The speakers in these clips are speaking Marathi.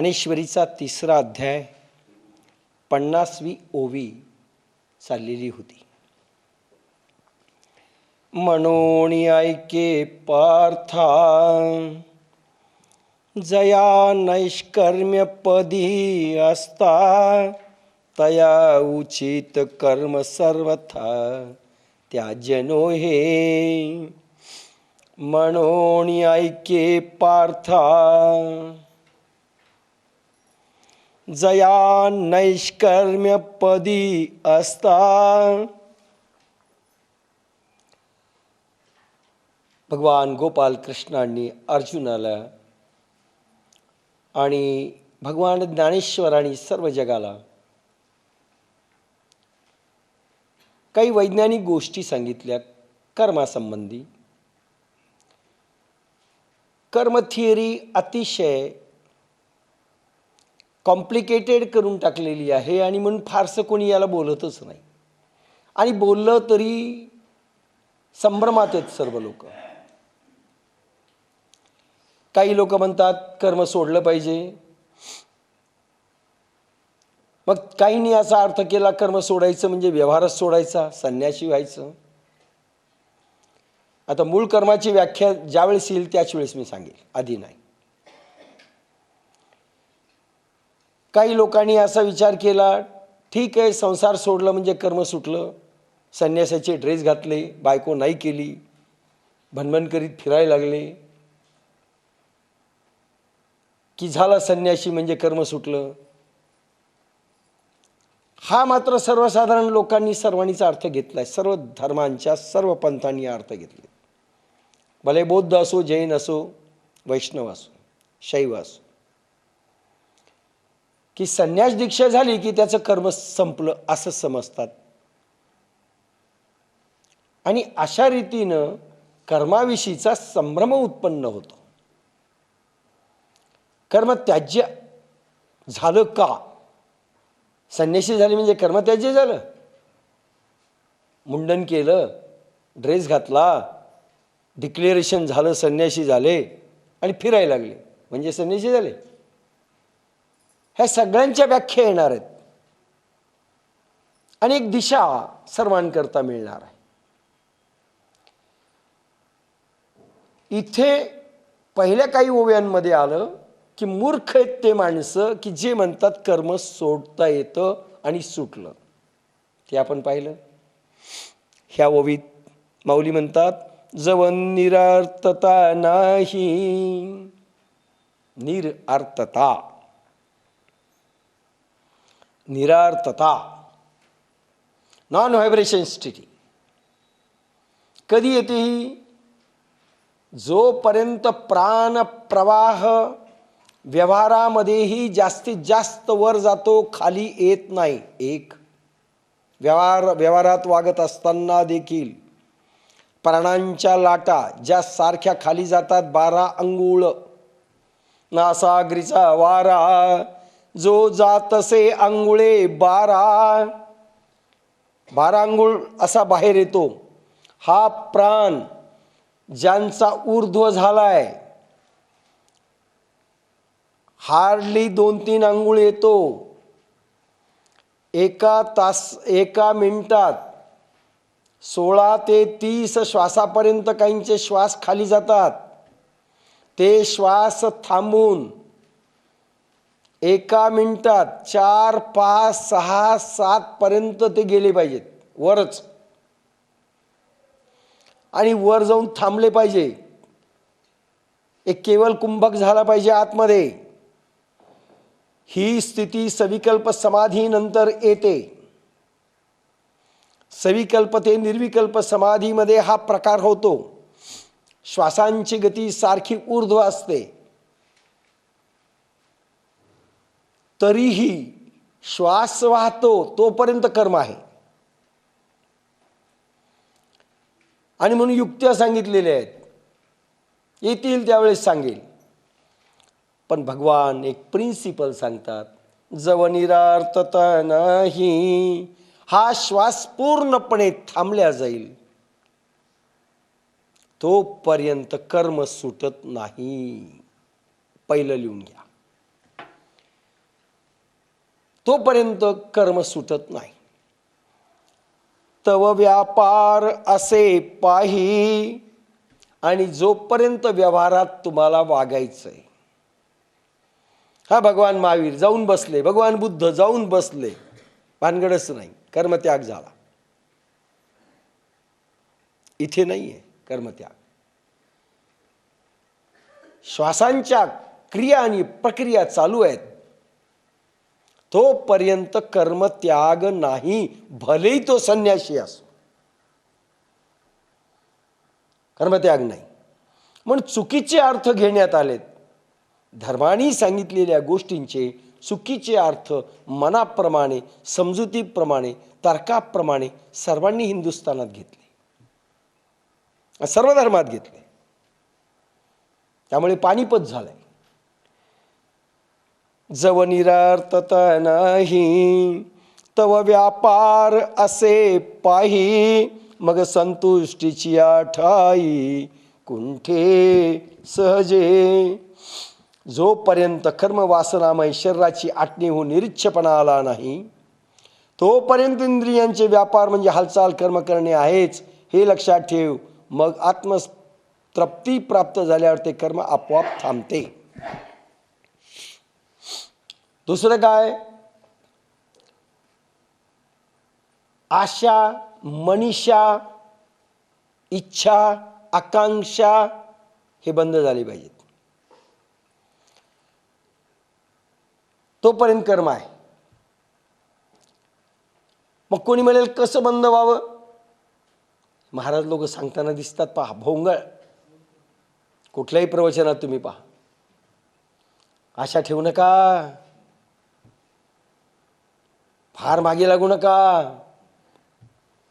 ज्ञानेश्वरीचा तिसरा अध्याय पन्नासवी ओवी चाललेली होती. म्हणून ऐके पार्था जया नैष्कर्म्य पदी असता तया उचित कर्म सर्वथा त्या जनो हे. म्हणून ऐके पार्था जया नैष्कर्म्यपदी असता। भगवान गोपाल कृष्णांनी अर्जुनाला आणि भगवान ज्ञानेश्वरांनी सर्व जगाला काही वैज्ञानिक गोष्टी सांगितल्या कर्मासंबंधी. कर्म थिअरी अतिशय कॉम्प्लिकेटेड करून टाकलेली आहे आणि म्हणून फारसं कोणी याला बोलतच नाही. आणि बोललं तरी संभ्रमात आहेत सर्व लोक. काही लोक म्हणतात कर्म सोडलं पाहिजे. मग काहींनी असा अर्थ केला कर्म सोडायचं म्हणजे व्यवहारच सोडायचा संन्याशी व्हायचं. आता मूळ कर्माची व्याख्या ज्यावेळेस येईल त्याच वेळेस मी सांगेल आधी नाही. काही लोकांनी असा विचार केला ठीक आहे संसार सोडलं म्हणजे कर्म सुटलं. संन्यासाचे ड्रेस घातले बायको नाही केली भनभन करीत फिरायला लागले. की झाला संन्याशी म्हणजे कर्म सुटलं? हा मात्र सर्वसाधारण लोकांनी सर्वांनीचा अर्थ घेतला आहे सर्व धर्मांच्या सर्व पंथांनी अर्थ घेतले. भले बौद्ध असो जैन असो वैष्णव असो शैव असो. की संन्यास दीक्षा झाली की त्याचं कर्म संपलं असं समजतात. आणि अशा रीतीनं कर्माविषयीचा संभ्रम उत्पन्न होतो. कर्म त्याज्य झालं का? संन्याशी झाले म्हणजे कर्म त्याज्य झालं. मुंडन केलं ड्रेस घातला डिक्लेरेशन झालं संन्याशी झाले आणि फिरायला लागले. म्हणजे संन्याशी झाले. ह्या सगळ्यांच्या व्याख्या येणार आहेत. आणि एक दिशा सर्वांकरता मिळणार आहे. इथे पहिल्या काही ओव्यांमध्ये आलं की मूर्ख आहेत ते माणसं की जे म्हणतात कर्म सोडता येतं आणि सुटलं. ते आपण पाहिलं. ह्या ओवीत माऊली म्हणतात जवन निरार्थता नाही निरअर्थता निरार्थता नॉन व्हायब्रेशन स्थिती कधी येते ही? जोपर्यंत प्राण प्रवाह व्यवहारामध्येही जास्तीत जास्त वर जातो खाली येत नाही. एक व्यवहार व्यवहारात वागत असताना देखील प्राणांच्या लाटा ज्या सारख्या खाली जातात बारा अंगुळ. नासागरीचा वारा जो जातसे अंगुळे बारा. बारा अंघोळ असा बाहेर येतो. हा प्राण ज्यांचा ऊर्ध्व झालाय हार्डली दोन तीन अंघोळ येतो. एका तास एका मिनिटात सोळा ते तीस श्वासापर्यंत काहींचे श्वास खाली जातात. ते श्वास थांबून एका मिनटात चार पाच सहा सातपर्यंत ते गेले पाहिजेत. वरच. आणि वर जाऊन थांबले पाहिजे. एक केवळ कुंभक झाला पाहिजे आतमध्ये. ही स्थिती सविकल्प समाधीनंतर येते. सविकल्प ते निर्विकल्प समाधीमध्ये हा प्रकार होतो. श्वासांची गती सारखी ऊर्ध्व असते. तरीही श्वास वाहतो तोपर्यंत कर्म आहे. आणि म्हणून युक्त्या सांगितलेल्या आहेत. येतील त्यावेळेस सांगेल. पण भगवान एक प्रिन्सिपल सांगतात. जव निरार्थता नाही हा श्वास पूर्णपणे थांबल्या जाईल. तोपर्यंत कर्म सुटत नाही. पहिलं लिहून घ्या. तोपर्यंत कर्म सुटत नाही. तव व्यापार असे पाही आणि जोपर्यंत व्यवहारात तुम्हाला वागायचंय. हा भगवान महावीर जाऊन बसले भगवान बुद्ध जाऊन बसले. भानगडच नाही कर्मत्याग झाला. इथे नाही आहे कर्मत्याग. श्वासांच्या क्रिया आणि प्रक्रिया चालू आहेत. तोपर्यंत कर्मत्याग नाही. भलेही तो संन्यासी असो. कर्मत्याग नाही. म्हणून चुकीचे अर्थ घेण्यात आलेत. धर्माने सांगितलेल्या गोष्टींचे चुकीचे अर्थ मनाप्रमाणे समजुतीप्रमाणे तर्काप्रमाणे सर्वांनी हिंदुस्थानात घेतले. सर्व धर्मात घेतले. त्यामुळे पानिपत झालंय. जव निरार्थता नाही तव व्यापार असे पाही मग संतुष्टीची आठाई कुंठे सहजे? जोपर्यंत कर्मवासनामय शरीराची आटणी होऊन निरीच्छपणा आला नाही तोपर्यंत इंद्रियांचे व्यापार म्हणजे हालचाल कर्म करणे आहेच हे लक्षात ठेव. मग आत्मतृप्ती प्राप्त झाल्यावर ते कर्म आपोआप थांबते. दुसरं काय? आशा मनीषा इच्छा आकांक्षा हे बंद झाली पाहिजेत. तोपर्यंत कर्म आहे. मग कोणी म्हणेल कसं बंद व्हावं? महाराज लोक सांगताना दिसतात पहा भोंगळ. कुठल्याही प्रवचनात तुम्ही पहा. आशा ठेवू नका. फार मागे लागू नका.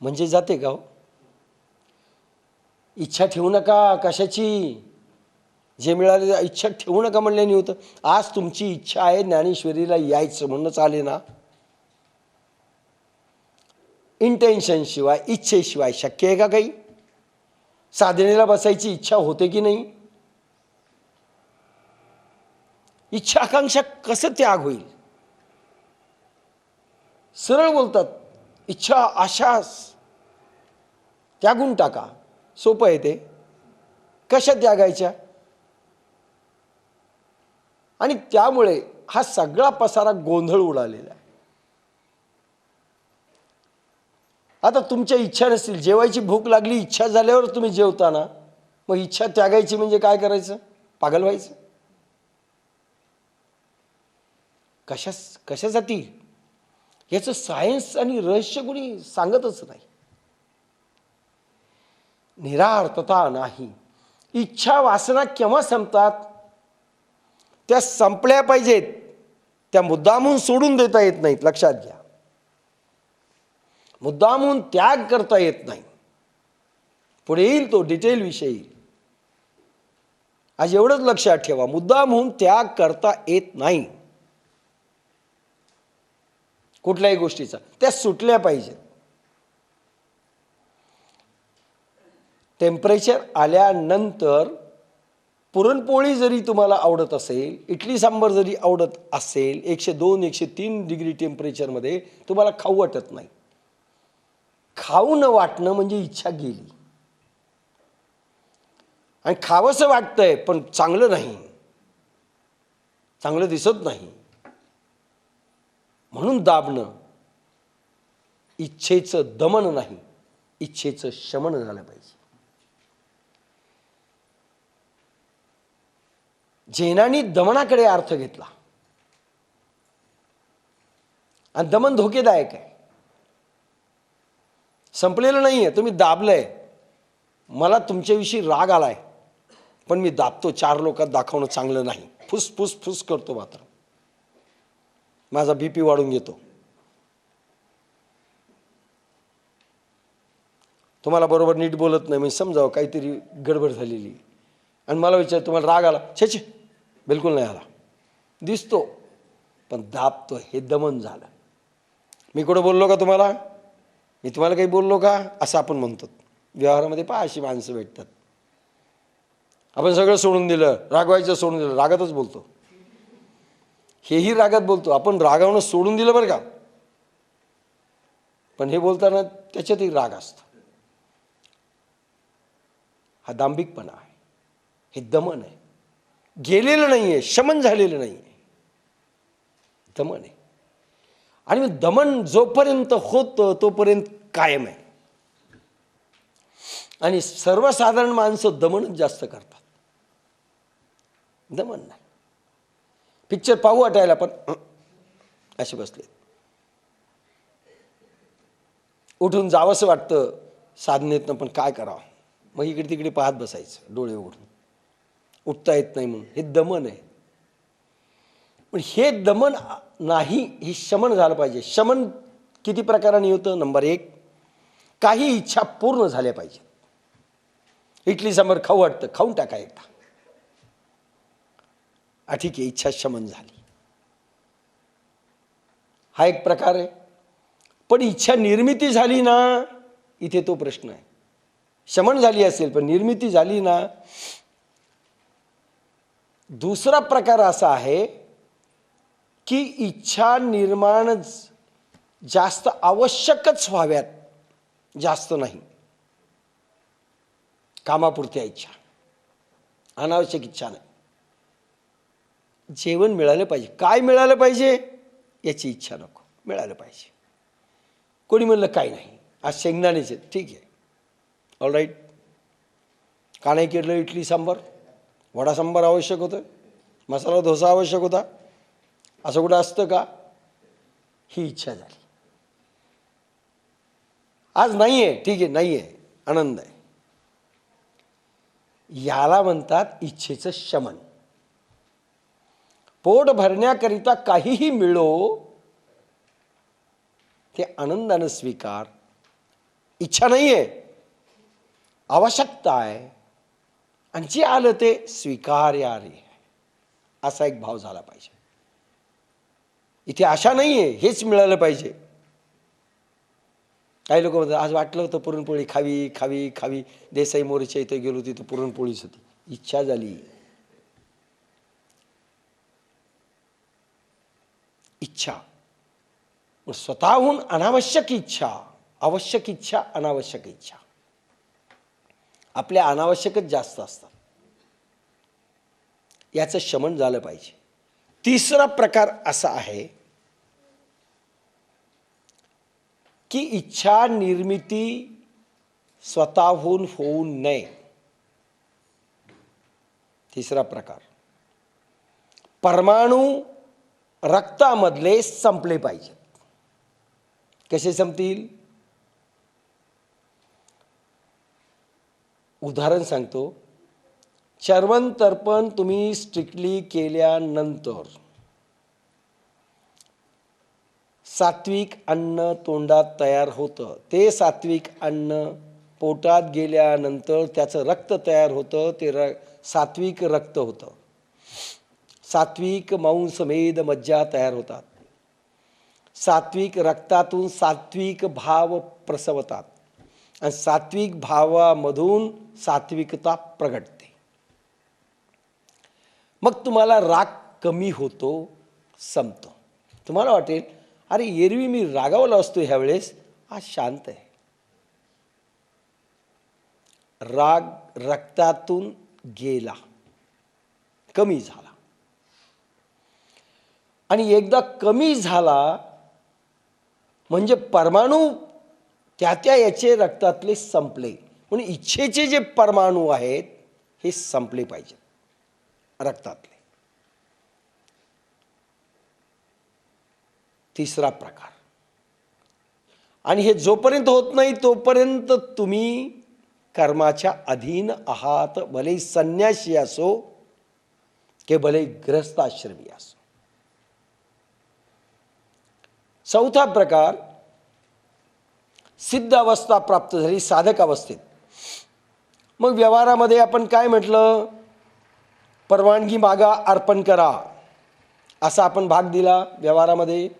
म्हणजे जाते का हो? इच्छा ठेवू नका कशाची? जे मिळाले इच्छा ठेवू नका म्हणल्याने होतं. आज तुमची इच्छा आहे ज्ञानेश्वरीला यायचं म्हणणं चाले ना. इंटेन्शनशिवाय इच्छेशिवाय शक्य आहे का काही? साधनेला बसायची इच्छा होते की नाही? इच्छा आकांक्षा कसं त्याग होईल? सरळ बोलतात इच्छा आशास. त्यागून टाका. सोपं आहे ते. कशा त्यागायच्या? आणि त्यामुळे हा सगळा पसारा गोंधळ उडालेला आहे. आता तुमच्या इच्छा नसतील जेवायची भूक लागली इच्छा झाल्यावर तुम्ही जेवताना मग इच्छा त्यागायची म्हणजे काय करायचं? पागल व्हायचं कशा कशासाठी? याचं सायन्स आणि रहस्य कोणी सांगतच नाही. निरार्थता नाही. इच्छा वासना केव्हा संपतात? त्या संपल्या पाहिजेत. त्या मुद्दामहून सोडून देता येत नाहीत लक्षात घ्या. मुद्दामहून त्याग करता येत नाही. पुढे येईल तो डिटेल विषय. येईल आज एवढंच लक्षात ठेवा. मुद्दामहून त्याग करता येत नाही. कुठल्याही गोष्टीचा. त्या सुटल्या पाहिजेत. टेम्परेचर आल्यानंतर पुरणपोळी जरी तुम्हाला आवडत असेल इडली सांबर जरी आवडत असेल एकशे दोन एकशे तीन डिग्री टेम्परेचरमध्ये तुम्हाला खाऊ वाटत नाही. खाऊ न वाटणं म्हणजे इच्छा गेली. आणि खावंसं वाटतंय पण चांगलं नाही. चांगलं दिसत नाही. म्हणून दाबणं इच्छेचं दमन नाही इच्छेचं शमन झालं पाहिजे. जैनांनी दमनाकडे अर्थ घेतला. आणि दमन धोकेदायक आहे. संपलेलं नाही आहे तुम्ही दाबलंय. मला तुमच्याविषयी राग आलाय पण मी दाबतो चार लोकात दाखवणं चांगलं नाही. फुस फुस फुस करतो मात्र. माझा बी पी वाढून घेतो. तुम्हाला बरोबर नीट बोलत नाही म्हणजे समजावं काहीतरी गडबड झालेली. आणि मला विचार तुम्हाला राग आला छे छे बिलकुल नाही आला. दिसतो पण दाबतो हे दमन झालं. मी कुठं बोललो का तुम्हाला? मी तुम्हाला काही बोललो का? असं आपण म्हणतो. व्यवहारामध्ये पहा अशी माणसं भेटतात. आपण सगळं सोडून दिलं रागवायचं सोडून दिलं रागातच बोलतो. हेही रागात बोलतो. आपण रागावणं सोडून दिलं बरं का? पण हे बोलताना त्याच्यातही राग असतो. हा दांभिकपणा आहे. हे दमन आहे. गेलेलं नाही आहे शमन झालेलं नाही आहे दमन आहे. आणि दमन जोपर्यंत होतं तोपर्यंत कायम आहे. आणि सर्वसाधारण माणसं दमनच जास्त करतात. दमन नाही. पिक्चर पाहू वाटायला पण. असे बसले. उठून जावंसं वाटतं साधनेतनं पण काय करावं? मग इकडे तिकडे पाहत बसायचं डोळे उघडून. उठता येत नाही म्हणून. हे दमन आहे. पण हे दमन नाही हे शमन झालं पाहिजे. शमन किती प्रकाराने होतं? नंबर एक काही इच्छा पूर्ण झाल्या पाहिजे इडली सांबर खाऊ वाटतं. खाऊन टाका एकदा. ठीक आहे इच्छा शमन झाली. हा एक प्रकार आहे. पण इच्छा निर्मिती झाली ना इथे तो प्रश्न आहे. शमन झाली असेल पण निर्मिती झाली ना दुसरा प्रकार असा आहे की इच्छा निर्माण जास्त आवश्यकच व्हाव्यात जास्त नाही. कामापुरत्या इच्छा अनावश्यक इच्छा नाही. जेवण मिळालं पाहिजे. काय मिळालं पाहिजे? याची इच्छा नको. मिळालं पाहिजे. कोणी म्हणलं काय नाही? आज शेंगदाण्याचे ठीक आहे. ऑल राईट का नाही केलं? इडली सांबार. वडा सांबार आवश्यक होतं. मसाला डोसा आवश्यक होता. असं कुठं असतं का? ही इच्छा झाली. आज नाही आहे ठीक आहे. नाही आहे आनंद आहे. याला म्हणतात इच्छेचं शमन. पोट भरण्याकरिता काहीही मिळो ते आनंदानं स्वीकार. इच्छा नाही आहे आवश्यकता आहे. आणि जे आलं ते स्वीकार्यारे आहे. असा एक भाव झाला पाहिजे. इथे आशा नाही आहे हेच मिळालं पाहिजे. काही लोक म्हणतात आज वाटलं होतं पुरणपोळी खावी खावी खावी. देसाई मोरीच्या इथे गेलो तिथं पुरणपोळीच होती. इच्छा झाली. इच्छा. मग स्वतःहून अनावश्यक इच्छा आवश्यक इच्छा अनावश्यक इच्छा. आपल्या अनावश्यकच जास्त असतात. याचं शमन झालं पाहिजे. तिसरा प्रकार असा आहे की इच्छा निर्मिती स्वतःहून होऊ नये. तिसरा प्रकार. परमाणू रक्तामधले संपले पाहिजेत. कसे संपतील? उदाहरण सांगतो. चर्वण तर्पण तुम्ही स्ट्रिक्टली केल्यानंतर सात्विक अन्न तोंडात तयार होतं. ते सात्विक अन्न पोटात गेल्यानंतर त्याचं रक्त तयार होतं ते र सात्विक रक्त होतं. सात्विक मांसमेद मज्जा तयार होतात. सात्विक रक्तातून सात्विक भाव प्रसवतात आणि सात्विक भावामधून सात्विकता प्रगटते. मग तुम्हाला राग कमी होतो संपतो. तुम्हाला वाटेल अरे एरवी मी रागावला असतो ह्यावेळेस आज शांत आहे. राग रक्तातून गेला कमी झाला. आणि एकदा कमी झाला म्हणजे परमाणू त्या त्या याचे रक्तातले संपले. म्हणून इच्छेचे जे परमाणू आहेत हे संपले पाहिजेत रक्तातले. तिसरा प्रकार. आणि हे जोपर्यंत होत नाही तोपर्यंत तुम्ही कर्माच्या अधीन आहात. भले संन्यासी असो के भले ग्रस्ताश्रमी असो. चौथा प्रकार सिद्ध अवस्था प्राप्त झाली साधक अवस्थेत. मग व्यवहारामध्ये आपण काय म्हटलं? परवानगी मागा अर्पण करा. असा आपण भाग दिला व्यवहारामध्ये.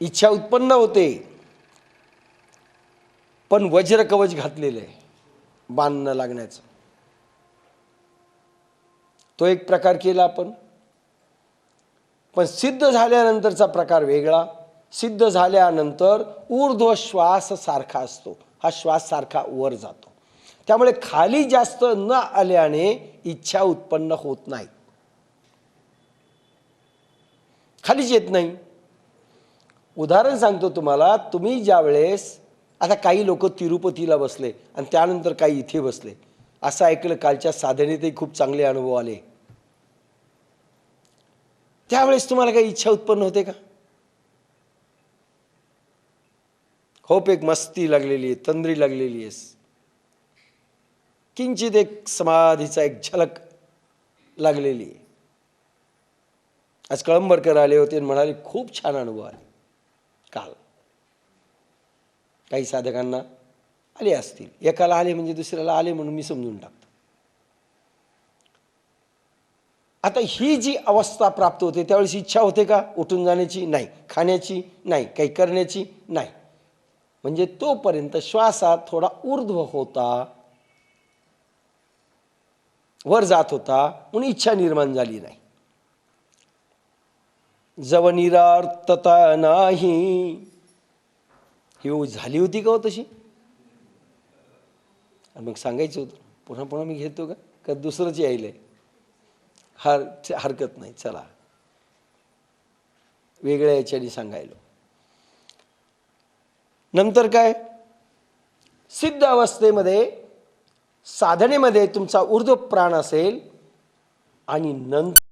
इच्छा उत्पन्न होते. पण वज्र कवच घातलेलं आहे बांध न लागण्याचं. तो एक प्रकार केला आपण. पण सिद्ध झाल्यानंतरचा प्रकार वेगळा. सिद्ध झाल्यानंतर ऊर्ध्व श्वास सारखा असतो. हा श्वास सारखा वर जातो. त्यामुळे खाली जास्त न आल्याने इच्छा उत्पन्न होत नाही. खालीच येत नाही. उदाहरण सांगतो तुम्हाला तुम्ही ज्या वेळेस आता काही लोक तिरुपतीला बसले आणि त्यानंतर काही इथे बसले. असं ऐकलं कालच्या साधनेतही खूप चांगले अनुभव आले. त्यावेळेस तुम्हाला काही इच्छा उत्पन्न होते का? खूप एक मस्ती लागलेली आहे तंद्री लागलेली आहे किंचित एक समाधीचा एक झलक लागलेली आहे. आज कळंबरकर आले होते आणि म्हणाले खूप छान अनुभव आले. काल. काही साधकांना आले असतील. एकाला आले म्हणजे दुसऱ्याला आले म्हणून मी समजून टाकतो. आता ही जी अवस्था प्राप्त होते त्यावेळेस इच्छा होते का? उठून जाण्याची? नाही. खाण्याची? नाही. काही करण्याची? नाही. म्हणजे तोपर्यंत श्वासात थोडा ऊर्ध्व होता. वर जात होता. म्हणून इच्छा निर्माण झाली नाही. जव निरार्थता नाही. ही झाली होती का हो तशी? मग सांगायचं होतं. पुन्हा पुन्हा मी घेतो का? का दुसरंच यायलंय? हर हरकत नाही. चला. वेगळ्या याच्याने सांगायलो. नंतर काय? सिद्ध अवस्थेमध्ये साधनेमध्ये तुमचा ऊर्ध्व प्राण असेल आणि नंतर